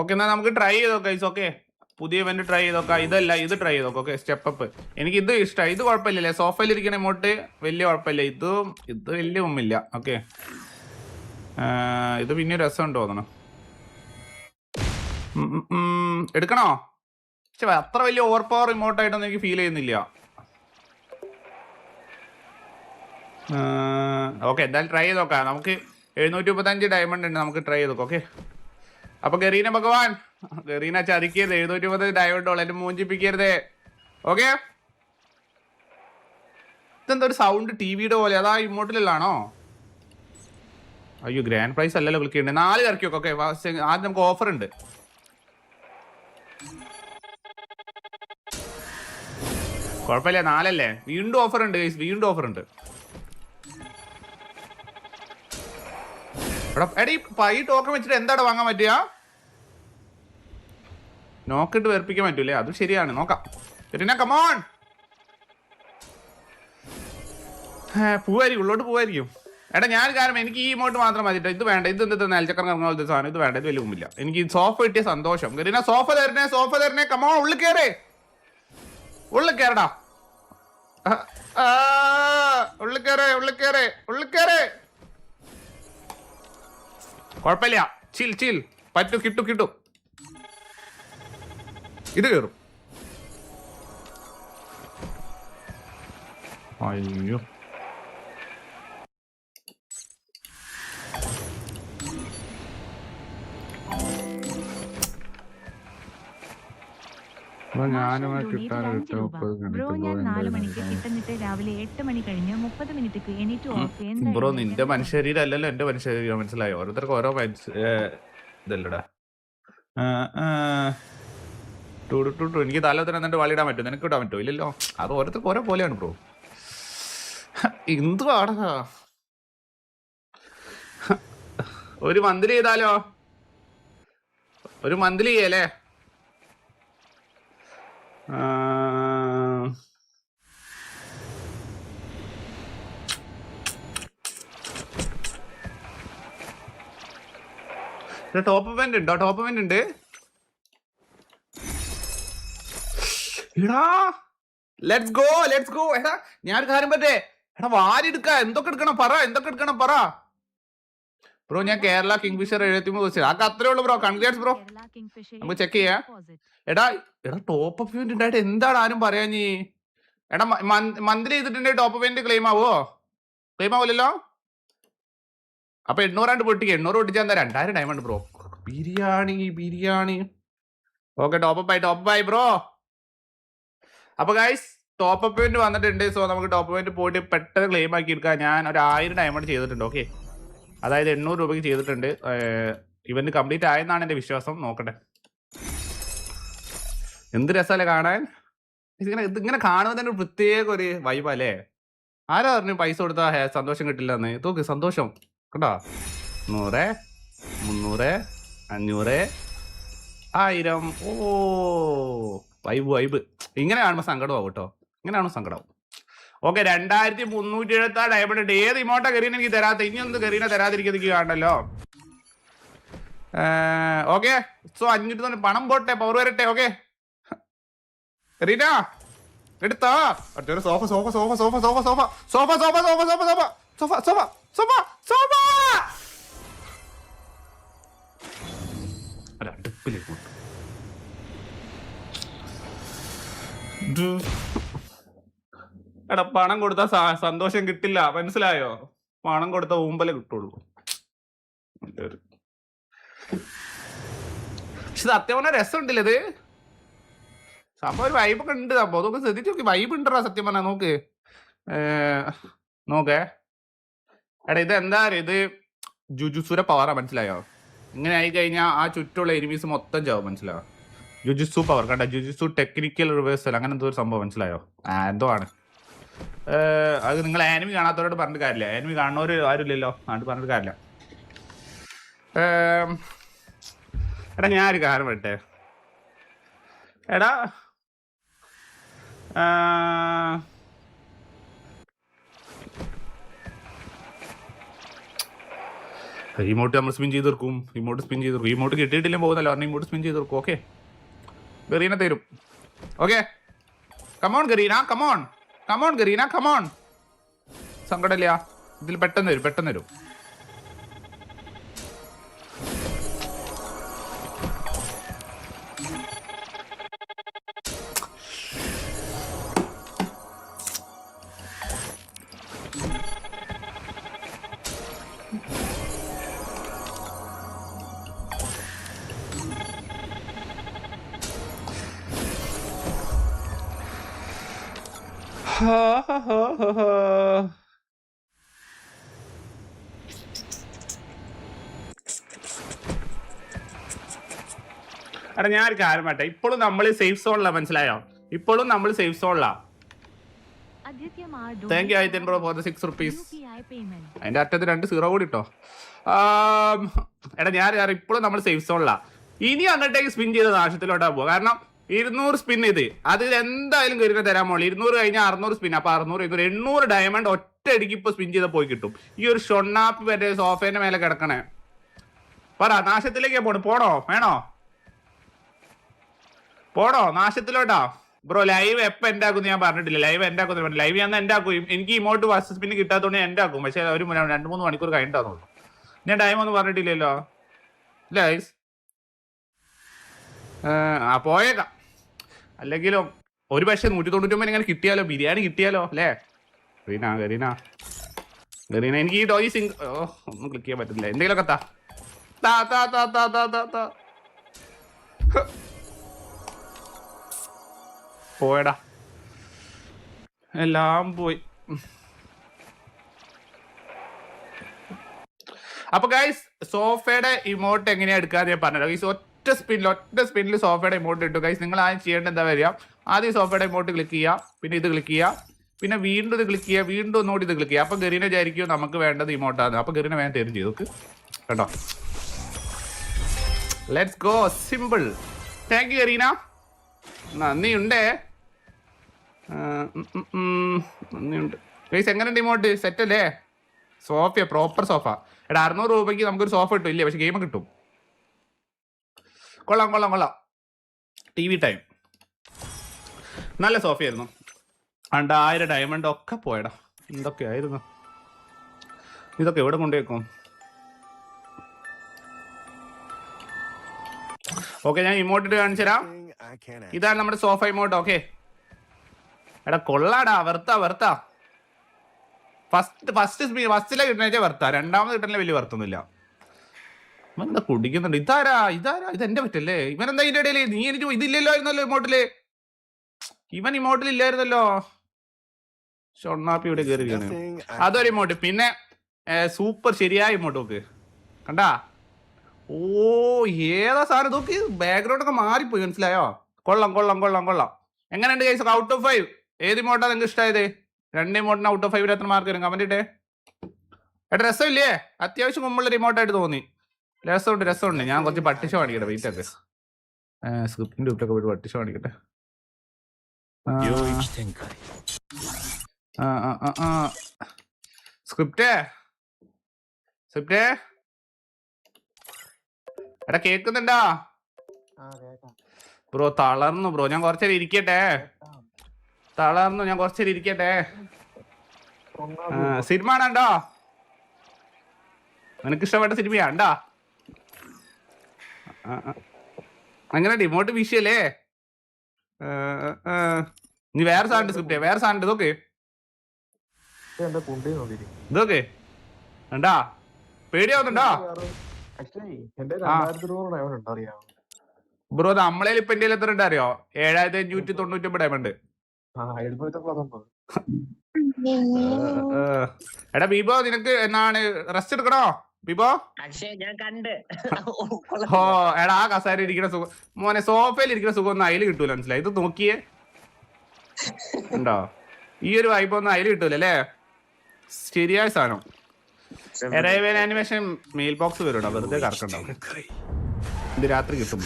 Okay എന്നാൽ നമുക്ക് try ചെയ്ത് നോക്കാം ഇസ് ഓക്കെ പുതിയ ഇവന്റ് ട്രൈ ചെയ്ത് നോക്കാം. ഇതല്ല ഇത് ട്രൈ ചെയ്ത് നോക്കാം. ഓക്കെ സ്റ്റെപ്പ് അപ്പ് എനിക്ക് ഇത് ഇഷ്ടമായി ഇത് കുഴപ്പമില്ലല്ലേ സോഫയിൽ ഇരിക്കണ ഇമോട്ട് വലിയ കുഴപ്പമില്ല. ഇതും ഇത് വലിയ ഒന്നുമില്ല ഓക്കെ ഇത് പിന്നെ രസം തോന്നണം. എടുക്കണോ? അത്ര വലിയ ഓവർ പവർ ഇമോട്ടായിട്ടൊന്നും എനിക്ക് ഫീൽ ചെയ്യുന്നില്ല. ഓക്കെ എന്തായാലും ട്രൈ ചെയ്ത് നോക്കാം. നമുക്ക് എഴുന്നൂറ്റി മുപ്പത്തഞ്ച് ഡയമണ്ട് ഉണ്ട്. നമുക്ക് ട്രൈ ചെയ്ത് നോക്കാം. ഓക്കെ അപ്പൊ ഗറീന ഭഗവാൻ. ഗറീന ചതിക്കരുത്. എഴുന്നൂറ്റി മുപ്പത് ഡയമണ്ട് ഉള്ളു എന്നെ മൂഞ്ചിപ്പിക്കരുത്. ഓക്കെ ഇതെന്താ ഒരു സൗണ്ട് ടി വിയുടെ പോലെ? അതാ ഇമോട്ടിലാണോ അയ്യോ ഗ്രാൻഡ് പ്രൈസ് അല്ലല്ലോ വിളിക്കുന്നുണ്ട് നാല് ഇറക്കി വെക്കാം. ഓക്കെ ആദ്യം നമുക്ക് ഓഫർ ഉണ്ട്. കുഴപ്പമില്ല നാലല്ലേ? വീണ്ടും ഓഫർ ഉണ്ട് വീണ്ടും ഓഫർ ഉണ്ട്. എടാ പൈ ടോക്കൺ വെച്ചിട്ട് എന്താടാ വാങ്ങാൻ പറ്റുക നോക്കിട്ട് വേർപ്പിക്കാൻ പറ്റൂലേ? അതും ശരിയാണ് നോക്കാം. പിന്നെ കമോൺ പോവായിരിക്കും ഉള്ളോട്ട് പോവായിരിക്കും. എടാ ഞാൻ കാരണം എനിക്ക് ഈ ഇമോട്ട് മാത്രം മതിട്ടോ ഇത് വേണ്ട ഇത് എന്ത് നെൽച്ചക്കർ കറങ്ങുന്ന പോലത്തെ സാധനം ഇത് വേണ്ട ഇത് വലിയ മുമ്പില്ല എനിക്ക് സോഫ കിട്ടിയ സന്തോഷം. ഗരീന സോഫ തരണേ സോഫ തരണേ കമോൺ ഉള്ളിൽ കയറേ ഉള്ളിൽ കയറടാ ഉള്ളിൽ കയറേ ഉള്ളിൽ കയറേ ഉള്ളിൽ കയറേ കുഴപ്പമില്ല. ചിൽ ചിൽ. പറ്റു കിട്ടു കിട്ടു. ഇത് കയറും. അയ്യോ. ബ്രോ നിന്റെ മനുഷ്യരീരം അല്ലല്ലോ എന്റെ മനുഷ്യരീരം. മനസ്സിലായോ? ഓരോരുത്തർക്ക് ഓരോ ഇതല്ലടാ. എനിക്ക് താലോത്തിന് എന്നിട്ട് വളിയിടാൻ പറ്റും. നിനക്ക് ഇടാൻ പറ്റുമോ? ഇല്ലല്ലോ. അത് ഓരോരുത്തർക്ക് ഓരോ പോലെയാണ് ബ്രോ. എന്തുവാടാ? ഒരു മന്ത്ലി ചെയ്താലോ? ഒരു മന്ത്ലി ചെയ്യല്ലേ? ടോപ്പ് പെന്റ് ഉണ്ടോ? ടോപ്പ് പെന്റ് ഉണ്ട്? എടാ! ലെറ്റ്സ് ഗോ ലെറ്റ്സ് ഗോ എടാ ഞാൻ കാര്യം പറ്റേ എടാ വാരി എടുക്ക എന്തൊക്കെ എടുക്കണം പറ എന്തൊക്കെ എടുക്കണം പറ. ബ്രോ ഞാൻ കേരള കിങ്ഫിഷർ എഴുപത്തി മൂന്ന് ദിവസം ആക്കെ അത്രേ ഉള്ളൂ ബ്രോ കൺഗ്രാറ്റ്സ് ബ്രോ നമുക്ക് ചെക്ക് ചെയ്യാം. എടാ എടാ ടോപ്പ് അപ്പ് ഇവന്റ് ഉണ്ടായിട്ട് എന്താണ് ആരും പറയാ നീ? എടാ മന്ത്ലി ചെയ്തിട്ടുണ്ടെങ്കിൽ ടോപ്പ് ഇവന്റ് ക്ലെയിം ആവോ? ക്ലെയിം ആവില്ലല്ലോ? അപ്പൊ എണ്ണൂറാണ്ട് പൊട്ടിക്ക്. എണ്ണൂറ് പൊട്ടിച്ചാൽ എന്താ? രണ്ടായിരം diamond bro biryani biryani. Okay top up ആയി ടോപ്പ് ആയി ബ്രോ അപ്പൊ ഗൈസ് ടോപ്പ് അപ്പ് ഇവന്റ് വന്നിട്ടുണ്ട്. സോ നമുക്ക് ടോപ്പ് ഇവന്റ് പോയിട്ട് പെട്ടെന്ന് ക്ലെയിം ആക്കി എടുക്കാം. ഞാൻ ഒരു ആയിരം ഡയമണ്ട് ചെയ്തിട്ടുണ്ട് ഓക്കെ അതായത് എണ്ണൂറ് രൂപയ്ക്ക് ചെയ്തിട്ടുണ്ട്. ഇവന്റ് കംപ്ലീറ്റ് ആയെന്നാണ് എന്റെ വിശ്വാസം. നോക്കട്ടെ. എന്ത് രസമല്ലേ കാണാൻ? ഇങ്ങനെ ഇതിങ്ങനെ കാണുമ്പോൾ തന്നെ ഒരു പ്രത്യേക ഒരു വൈബ് അല്ലേ? ആരാ പറഞ്ഞു പൈസ കൊടുത്താ സന്തോഷം കിട്ടില്ല എന്ന് തോക്ക് സന്തോഷം. കേട്ടോ നൂറ് മുന്നൂറ് അഞ്ഞൂറ് ആയിരം. ഓ വൈബ് വൈബ് ഇങ്ങനെ കാണുമ്പോൾ സങ്കടമാവും കേട്ടോ. ഇങ്ങനെ കാണുമ്പോൾ സങ്കടമാവും. ഓക്കെ രണ്ടായിരത്തി മുന്നൂറ്റി എഴുപത്തി ആറ് ഡയമണ്ട് ഉണ്ട് ഏത് ഇമോട്ടാ കരീന എനിക്ക് തരാത്ത ഇനി ഒന്ന് കരീന തരാതിരിക്കുന്നത് എനിക്ക് കാണണല്ലോ ഓക്കെ സോ അഞ്ഞൂറ്റി തൊണ്ണൂറ് പണം പോട്ടെ പവർ വരട്ടെ ഓക്കെ റീന എടുത്തോ അടുത്തൊരു sofa sofa sofa sofa sofa sofa sofa sofa sofa sofa sofa sofa sofa sofa sofa അടുപ്പിലേക്ക് എടാ പണം കൊടുത്താ സന്തോഷം കിട്ടില്ല. മനസ്സിലായോ? പണം കൊടുത്ത ഊമ്പലേ കിട്ടുള്ളൂ. പക്ഷെ സത്യം പറഞ്ഞ രസമുണ്ടല്ലേ ഇത്? സംഭവം ഒരു വൈബ് ഒക്കെ ഉണ്ട് സംഭവം. അതൊക്കെ ശ്രദ്ധിച്ചു നോക്കി. വൈബ് ഉണ്ടോ സത്യം പറഞ്ഞാ നോക്ക് നോക്കേ. എടാ ഇത് എന്താ ഇത് ജുജുസുര പവറാ മനസ്സിലായോ? ഇങ്ങനെ ആയി കഴിഞ്ഞാൽ ആ ചുറ്റുള്ള എനിമീസ് മൊത്തം ചാവും മനസ്സിലായോ? ജുജുസു പവർ കണ്ട ജുജുസു ടെക്നിക്കൽ റിവേഴ്സൽ അങ്ങനെ എന്തോ ഒരു സംഭവം മനസ്സിലായോ? എന്തോ ആണ്. അത് നിങ്ങൾ ആനിമി കാണാത്തവരോട് പറഞ്ഞിട്ട് കാര്യമില്ല. ആനിമി കാണുന്നവർ ആരുമില്ലല്ലോ. അതുകൊണ്ട് പറഞ്ഞിട്ട് കാര്യമില്ല. എടാ ഞാൻ ഒരു കാര്യം പറ്റേ എടാ റിമോട്ട് നമ്മൾ സ്പിൻ ചെയ്ത് തീർക്കും. റിമോട്ട് സ്പിൻ ചെയ്ത് റിമോട്ട് കിട്ടിയിട്ടില്ല പോകുന്നല്ലോ. പറഞ്ഞ ഇമോട്ട് സ്പിൻ ചെയ്ത് തീർക്കും. ഓക്കെ ഗറീന തരും. Okay come on Garena. Come on come on Garena come on സങ്കടമില്ല. ഇതിൽ പെട്ടെന്ന് വരും പെട്ടെന്ന് വരും. എടാ ഞാൻ ഒരു കാര്യം പറട്ടെ ഇപ്പോഴും നമ്മൾ സേഫ് സോണിലാ മനസ്സിലായോ? ഇപ്പോഴും നമ്മൾ സേഫ് സോണിലാ thank you ആയിത്തൻ bro for the six rupees അതിന്റെ അറ്റത്ത് രണ്ട് സീറോ കൂടി ഇട്ടോ. എടാ ഞാൻ ഇപ്പോഴും നമ്മൾ സേഫ് സോണിലാ ഇനി അങ്ങോട്ടേക്ക് സ്പിൻ ചെയ്ത നാശത്തിലോട്ടാ പോവാ. കാരണം ഇരുന്നൂറ് സ്പിൻ ഇത്. അത് എന്തായാലും കയറി തരാൻ മോളി ഇരുന്നൂറ് കഴിഞ്ഞാൽ അറുന്നൂറ് സ്പിൻ അപ്പൊ അറുന്നൂറ് ഇരുന്നൂറ് എണ്ണൂറ് ഡയമണ്ട് ഒറ്റയടിക്ക് ഇപ്പൊ സ്പിൻ ചെയ്ത പോയി കിട്ടും. ഈ ഒരു ഷൊണ്ണാപ്പ് മറ്റേ സോഫേന്റെ മേലെ കിടക്കണേ. പറ നാശത്തിലേക്കാ പോണു. പോണോ? വേണോ? പോണോ? നാശത്തിലോട്ടാ? ബ്രോ ലൈവ് എപ്പൊ ആക്കും ഞാൻ പറഞ്ഞിട്ടില്ല. ലൈവ് ആക്കും ലൈവ് ഞാൻ എന്റെ ആക്കും? എനിക്ക് ഇമോട്ട് ഫസ്റ്റ് സ്പിൻ കിട്ടാത്തതുകൊണ്ട് എന്റെ ആക്കും? പക്ഷെ ഒരു രണ്ട് മൂന്ന് മണിക്കൂർ കഴിഞ്ഞിട്ടാന്നുള്ളൂ ഞാൻ ടൈം ഒന്നും പറഞ്ഞിട്ടില്ലല്ലോ. ലൈസ് ആ പോയേക്കാം. അല്ലെങ്കിലും ഒരു പക്ഷെ നൂറ്റി തൊണ്ണൂറ്റൊമ്പത് ഇങ്ങനെ കിട്ടിയാലോ? ബിരിയാണി കിട്ടിയാലോ അല്ലേ? ഗരീന ഗരീന ഗരീന എനിക്ക് ഈ ടോയ് സിംഗ് ഓ ഒന്നും ക്ലിക്ക് ചെയ്യാൻ പറ്റില്ല എന്തെങ്കിലുമൊക്കെ താ. താ താ താ താ താ താ താ. പോയടാ. എല്ലാം പോയി. അപ്പൊ ഗൈസ് സോഫയുടെ ഇമോട്ട് എങ്ങനെയാ എടുക്കാന്ന് ഞാൻ പറഞ്ഞല്ലോ ഗൈസ് സ്പിന്നിൽ ഒറ്റ സ്പിന്നിൽ സോഫയുടെ ഇമോട്ട് ഇട്ടു. കൈസ് നിങ്ങൾ ആദ്യം ചെയ്യേണ്ടത് എന്താ വരിക? ആദ്യം സോഫയുടെ ഇമോട്ട് ക്ലിക്ക് ചെയ്യുക പിന്നെ ഇത് ക്ലിക്ക് ചെയ്യുക പിന്നെ വീണ്ടും ഇത് ക്ലിക്ക് ചെയ്യുക വീണ്ടും ഒന്നുകൂടി ഇത് ക്ലിക്ക് ചെയ്യുക. അപ്പൊ ഗരീന വിചാരിക്കും നമുക്ക് വേണ്ടത് ഇമോട്ടാണ് അപ്പൊ ഗരീന വേഗം തരും ചെയ്തു. കേട്ടോ let's go simple thank you Garena നന്ദിയുണ്ടേ. നന്ദിയുണ്ട്. ഗൈസ് എങ്ങനെയുണ്ട് ഇമോട്ട് സെറ്റ് അല്ലേ? സോഫ പ്രോപ്പർ സോഫ എടാ അറുന്നൂറ് രൂപയ്ക്ക് നമുക്കൊരു സോഫ കിട്ടും. ഇല്ലേ? പക്ഷെ ഗെയിം കിട്ടും. കൊള്ളാം കൊള്ളാം കൊള്ളാം. T V time. നല്ല സോഫയായിരുന്നു. അണ്ട് ആയിരം ഡയമണ്ട് ഒക്കെ പോയടാ. എന്തൊക്കെയായിരുന്നു? ഇതൊക്കെ എവിടെ കൊണ്ടുവയ്ക്കും ഓക്കെ ഞാൻ ഇമോട്ടിട്ട് കാണിച്ചു തരാം. ഇതാണ് നമ്മുടെ സോഫ ഇമോട്ട് ഓക്കെ. എടാ കൊള്ളാടാ വെറുത്താ വെറുത്താ. ഫസ്റ്റ് ഫസ്റ്റ് ഫസ്റ്റിലെ കിട്ടണേ വെറുത്താ. രണ്ടാമത് കിട്ടണേ വലിയ വെറുത്തൊന്നുമില്ല എന്താ കുടിക്കുന്നുണ്ട്? ഇതാരാ? ഇതാരാ? ഇത് എന്റെ പറ്റല്ലേ? ഇവൻ എന്താ ഇതിന്റെ ഇടയിലേ? നീ എനിക്ക് ഇതില്ലല്ലോ ഇമോട്ടിൽ. ഇവൻ ഇമോട്ടിൽ ഇല്ലായിരുന്നല്ലോ. ഷൊണ്ണാപ്പി ഇവിടെ കയറി Nothing I അതൊരു ഇമോട്ട്. പിന്നെ സൂപ്പർ ശരിയായ ഇമോട്ട് നോക്ക്. കണ്ടാ? ഓ ഏതാ സാധനം? നോക്ക് ബാക്ക്ഗ്രൗണ്ട് ഒക്കെ മാറിപ്പോയി മനസ്സിലായോ? കൊള്ളാം കൊള്ളാം കൊള്ളാം കൊള്ളാം. എങ്ങനെയുണ്ട് കേസ് ഔട്ട് ഓഫ് ഫൈവ് ഏത് ഇമോട്ടാ നിങ്ങൾക്ക് ഇഷ്ടമായത് രണ്ട് ഇമോട്ടിന് ഔട്ട് ഓഫ് ഫൈവിൽ എത്ര മാർക്ക് വരും? കമന്റ് ഇട്ടേ. എട്ടാ രസമില്ലേ? അത്യാവശ്യം മുമ്പുള്ള റിമോട്ടായിട്ട് തോന്നി. രസമുണ്ട് രസമുണ്ട്. ഞാൻ കുറച്ച് പട്ടിഷ കാണിക്കട്ടെ വെയിറ്റ് ആക്ക് സ്ക്രിപ്റ്റിന്റെ ഉപ്പിലൊക്കെ പോയിട്ട് പട്ടിഷ കാണിക്കട്ടെ സ്ക്രിപ്റ്റേ സ്ക്രിപ്റ്റേ എടാ കേക്കുന്നുണ്ടാ ബ്രോ തളർന്നു ബ്രോ. ഞാൻ കൊറച്ചേരി ഇരിക്കട്ടെ. തളർന്നു ഞാൻ കൊറച്ചേരി ഇരിക്കട്ടെ. സിനിമ ആണോ നിനക്ക് ഇഷ്ടപ്പെട്ട സിനിമയാണ്ടോ അങ്ങനെ ഇമോട്ട് വിഷയല്ലേ നീ വേറെ സാധനം സ്ക്രിപ്റ്റ് വേറെ സാധനം ഇതൊക്കെ. ഇതൊക്കെ. ഉണ്ടാ പേടിയാവുന്നുണ്ടോ ബ്രോ നമ്മളെ ഇപ്പൊ എന്റെ എത്ര ഉണ്ട് അറിയോ? ഏഴായിരത്തി അഞ്ഞൂറ്റി തൊണ്ണൂറ്റി ഒമ്പത് ഡയമണ്ട് എടാ ബീബോ നിനക്ക് എന്നാണ്? റെസ്റ്റ് എടുക്കണോ? ബിബോ? അക്ഷയ ഞാൻ കണ്ട്. ഓ എടാ ആ കസാര ഇരിക്കുന്ന സുഖം. മോനെ സോഫയിൽ ഇരിക്കുന്ന സുഖം ഒന്നും അയിൽ കിട്ടൂല മനസ്സിലായി? ഇത് നോക്കിയേ. ഉണ്ടോ? ഈ ഒരു വൈബ് ഒന്നും അയിൽ കിട്ടൂല അല്ലേ? ശരിയായ സാധനം. എറൈവൽ ആനിമേഷൻ മെയിൽ ബോക്സ് വരും വെറുതെ കറക്കണ്ടോ ഇത് രാത്രി കിട്ടും.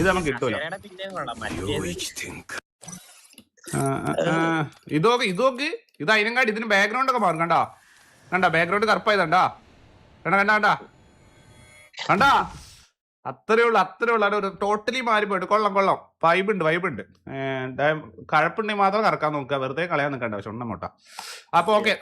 ഇത് നമുക്ക് കിട്ടൂല. ഇതോക്ക് ഇതോക്ക് ഇത് അതിനും കാട്ടി ഇതിന് ബാക്ക്ഗ്രൗണ്ട് ഒക്കെ മാറും കണ്ടാ? കണ്ടാ? ബാക്ക്ഗ്രൗണ്ട് കറുപ്പായതണ്ടാ കണ്ടാ കണ്ടാ കണ്ടാ കണ്ടാ അത്രേ ഉള്ളൂ അത്രേ ഉള്ളൂ. അവിടെ ഒരു ടോട്ടലി മാറി പോയിട്ട്. കൊള്ളാം കൊള്ളം. വൈബ് ഉണ്ട് വൈബ് ഉണ്ട്. കഴപ്പുണ്ടെങ്കിൽ മാത്രം കറക്കാൻ നോക്കുക. വെറുതെ കളയാൻ നിൽക്കണ്ട. പക്ഷെ ഉണ്ണം മുട്ട അപ്പൊ ഓക്കെ.